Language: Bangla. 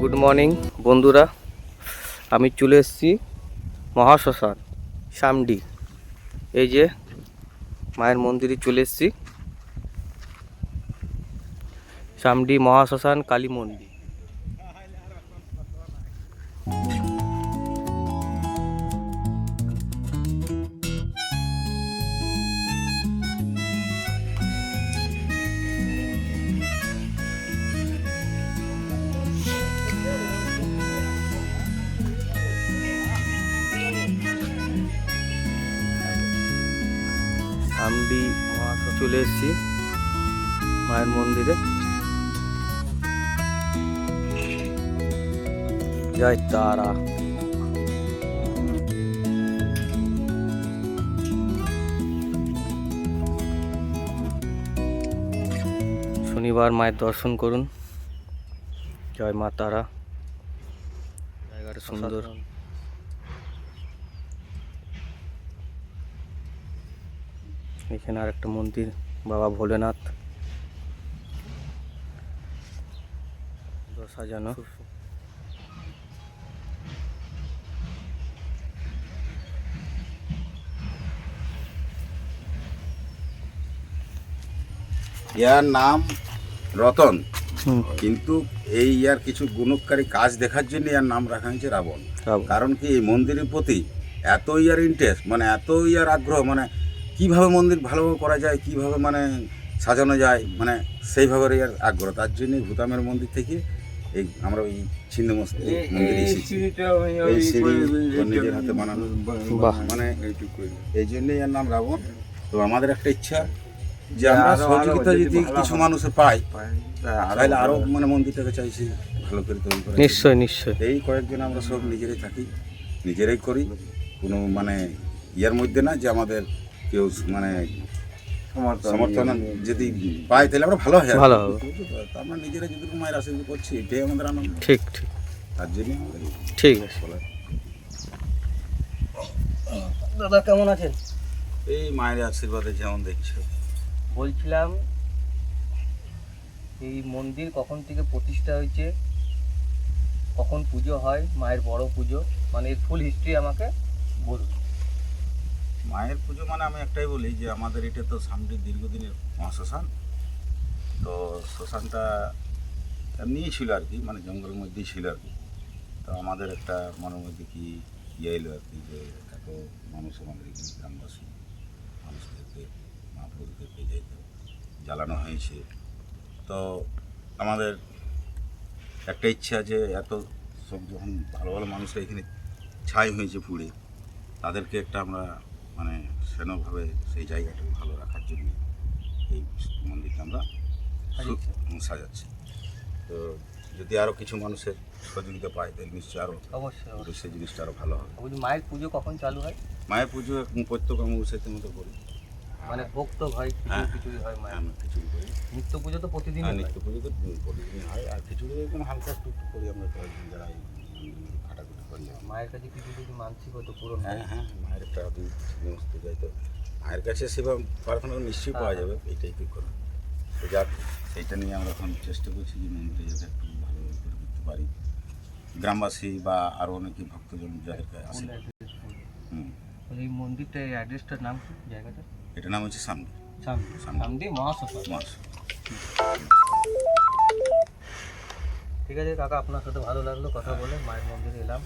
গুড মর্নিং বন্ধুরা। আমি চলে এসেছি মহাশ্মশান, সামডি। এই যে মায়ের মন্দিরে চলে এসেছি। সামডি মহাশ্মশান কালী মন্দির। মহাশ্মশান চলে এসেছি মায়ের মন্দিরে। জয় তারা। শনিবার মায়ের দর্শন করুন। জয় মা তারা। জায়গাটা সুন্দর। এখানে আর একটা মন্দির বাবা ভোলেনাথ। সাজানো। ইয়ার নাম রতন। কিন্তু এই ইয়ার কিছু গুণকারী কাজ দেখার জন্য ইয়ার নাম রাখা হয়েছে রাবণ। কারণ কি এই মন্দিরের প্রতি এত ইয়ার ইন্টারেস্ট মানে এত ইয়ার আগ্রহ মানে কীভাবে মন্দির ভালোভাবে করা যায় কীভাবে মানে সাজানো যায় মানে সেইভাবে আর আগ্রহ। তার জন্যই ভূতামের মন্দির থেকে এই আমরা ওই ছিন্ন মন্দিরে এসেছি। এই সিঁড়ি নিজের হাতে বানানো। মানে এই জন্যই এর নাম রাবণ। তো আমাদের একটা ইচ্ছা যে আমরা সহযোগিতা যদি কিছু মানুষের পাই তাহলে আরও মানে মন্দিরটাকে চাইছি ভালো করে তৈরি করে নিশ্চয় নিশ্চয় এই কয়েকজন আমরা সব নিজেরাই থাকি নিজেরাই করি। কোনো মানে ইয়ার মধ্যে না যে আমাদের কেউ মানে সমর্থন যদি পাই তাহলে আমরা ভালো হয়। ভালো হবে। আমরা নিজেরা যদি মায়ের আশীর্বাদ করছি এটাই আমাদের আনন্দ। ঠিক ঠিক। তার জন্য আমাদের ঠিক আছে। দাদা কেমন আছেন? এই মায়ের আশীর্বাদে যেমন দেখছ। বলছিলাম এই মন্দির কখন থেকে প্রতিষ্ঠা হয়েছে কখন পুজো হয় মায়ের বড় পুজো মানে এর ফুল হিস্ট্রি আমাকে বলুন। মায়ের পুজো মানে আমি একটাই বলি যে আমাদের এটা তো সামনে দীর্ঘদিনের মহাশ্মশান। তো শ্মশানটা এমনিই ছিল আর কি মানে জঙ্গলের মধ্যেই ছিল আর কি। তো আমাদের একটা মনের মধ্যে কি ইয়ে এলো আর কি যে এত মানুষ আমাদের এখানে, গ্রামবাসী, মানুষদেরকে মহাপুরুষদেরকে যেহেতু জ্বালানো হয়েছে। তো আমাদের একটা ইচ্ছা যে এত সব যখন ভালো ভালো মানুষরা এখানে ছাই হয়েছে পুড়ে, তাদেরকে একটা আমরা সেনভাবে সেই জায়গাটাকে ভালো রাখার জন্য এই মন্দিরটা আমরা সাজাচ্ছি। তো যদি আরও কিছু মানুষের সহযোগিতা পাই তাহলে নিশ্চয়ই আরও অবশ্যই সেই জিনিসটা আরও ভালো হবে। বলছি মায়ের পুজো কখন চালু হয়? মায়ের পুজো প্রত্যেক অমাবস্যাতে মতো করি। মানে ভোগ তো হয় হ্যাঁ। খিচুড়ি হয় মায়ের। খিচুড়ি করি। নিত্য পুজো তো প্রতিদিন নিত্য পুজো তো প্রতিদিন হয় আর খিচুড়ি এরকম হালকা একটু করি আমরা কয়েকদিন যারা এই মন্দিরে কাটাকুটি করি আমরা। মায়ের কাছে কিছু কিছু মানসিক হতো পূরণ হ্যাঁ হ্যাঁ। মায়ের একটা সমস্ত যাই তো। মায়ের কাছে সেবা প্রার্থনা নিশ্চয়ই পাওয়া যাবে এইটাই কি করা। তো যাক সেইটা নিয়ে আমরা এখন চেষ্টা করছি যে মন্দিরে যাতে একটু ভালোভাবে করে করতে পারি। গ্রামবাসী বা আরও অনেকে ভক্তজন জায়গায় আসে হুম। এই মন্দিরটা এই অ্যাড্রেসটার নাম কি? জায়গাটা? এটা নাম হচ্ছে সামনে সামনে সামনে। মাস ঠিক আছে কাকা আপনার সাথে ভালো লাগল কথা বলে। মায়ের মন্দিরে এলাম।